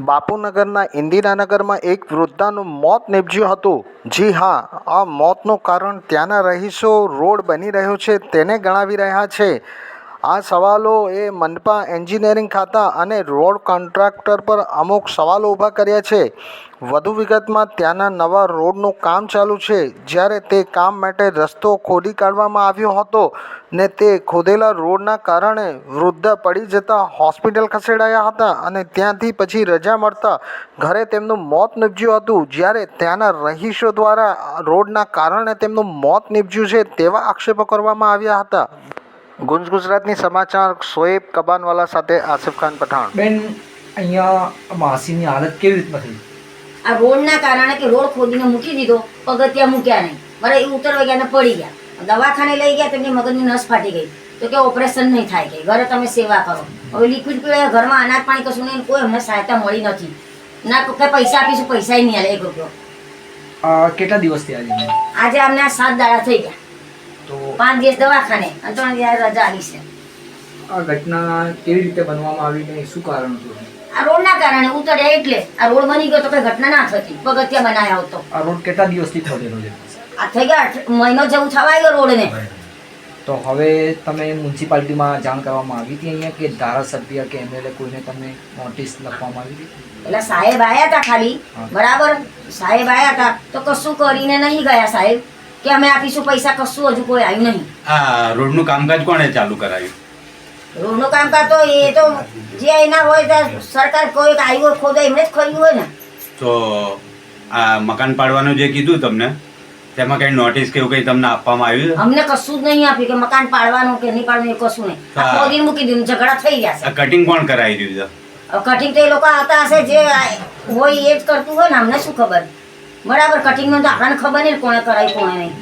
બાપુનગરના ઇન્દિરાનગરમાં એક વૃદ્ધાનું મોત નીપજ્યું હતું. જી હા, આ મોતનું કારણ ત્યાંના રહીશો રોડ બની રહ્યો છે તેને ગણાવી રહ્યા છે. આ સવાલો એ મનપા એન્જિનિયરિંગ ખાતા અને રોડ કોન્ટ્રાક્ટર પર અમુક સવાલો ઊભા કર્યા છે. વધુ વિગતમાં ત્યાંના નવા રોડનું કામ ચાલુ છે. જ્યારે તે કામ માટે રસ્તો ખોદી કાઢવામાં આવ્યો હતો ને તે ખોદેલા રોડના કારણે વૃદ્ધ પડી જતા હોસ્પિટલ ખસેડાયા હતા અને ત્યાંથી પછી રજા મળતા ઘરે તેમનું મોત નીપજ્યું હતું. જ્યારે ત્યાંના રહીશો દ્વારા રોડના કારણે તેમનું મોત નીપજ્યું છે તેવા આક્ષેપો કરવામાં આવ્યા હતા. ગુંજ ગુજરાતની સમાચાર શોએબ કબાનવાલા સાથે આસિફ ખાન પઠાણ. બેન અહીંયા માસીની હાલત કેવી રીતના થઈ? આ રોડના કારણે કે રોડ ખોદીને મૂકી દીધો પગથિયા મૂક્યા નહીં. મારે એ ઉતરવા ગયા ને પડી ગયા. દવાખાને લઈ ગયા તેમની મગજની નસ ફાટી ગઈ. તો કે ઓપરેશન નહીં થાય કે. ઘરે તમે સેવા કરો. હવે લિક્વિડ પીવાય ઘરમાં અનાજ પાણી કશું નહીં કોઈ અમને સહાયતા મળી નથી. ના કે પૈસા આપીશું પૈસા નહીં આલે એક રૂપિયો. કેટલા દિવસ થયા આજે અમને સાત દાડા થઈ ગયા. પાંચ દિવસ દવાખાને અને ત્રણ દિવસ રજા આવી છે. આ ઘટના કેવી રીતે બનવામાં આવી ને શું કારણ હતું? આ રોડના કારણે ઉતરે એટલે આ રોડ બની ગયો તો કઈ ઘટના ના થતી પગથિયા બનાવ્યા હતો આ રોડ કેટલા દિવસથી થયેલો છે? આ થઈ ગયા મહિનો જેવું થવાય ગયો રોડ રોડને તો હવે તમે મ્યુનિસિપાલિટીમાં જાણ કરવામાં આવી હતી અહીંયા કે ધારાસભ્ય કે એમએલએ કોઈને તમને નોટિસ લખવામાં આવી હતી? એટલે સાહેબ આવ્યા હતા ખાલી. બરાબર? સાહેબ આવ્યા હતા તો કશું કરીને નહીં ગયા સાહેબ. કે અમે આપીશું પૈસા કશું હજુ કોઈ આવ્યું નહીં. આ રોડનું કામકાજ કોણે ચાલુ કરાવ્યું? રોડનું કામકાજ તો એ તો જે એના હોય ત્યાં સરકાર કોઈ આવ્યું ખોદા એમને જ ખોલ્યું હોય ને. તો આ મકાન પાડવાનું જે કીધું તમને તેમાં કઈ નોટિસ કે એવું કઈ તમને આપવામાં આવ્યું? અમને કશું જ નહીં આપ્યું કે મકાન પાડવાનું કે નહીં પાડવાનું એ કશું નહીં. ખોદી મૂકી દીધું ઝઘડા થઈ ગયા કટિંગ કોણ કરાવી દીધું? કટિંગ તો એ લોકો આવતા હશે જે હોય એ જ કરતું હોય ને અમને શું ખબર? બરાબર કટિંગમાં તો આપણને ખબર નહીં કોણે કરાવી કોણે નહીં.